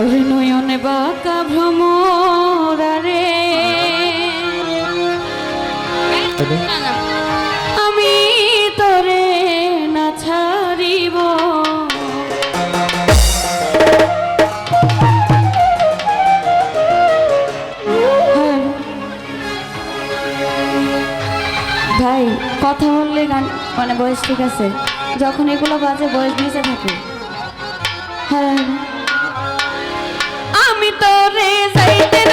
ওরে নয়নে বাঁকা ভ্রমরারে আমি তোরে না ছাড়িব। হ্যাঁ। ভাই কথা বললে গান মানে বয়স ঠিক আছে। যখন এগুলো বাজে বয়স নিচে থাকে। হ্যাঁ। ভিতরে যাইতে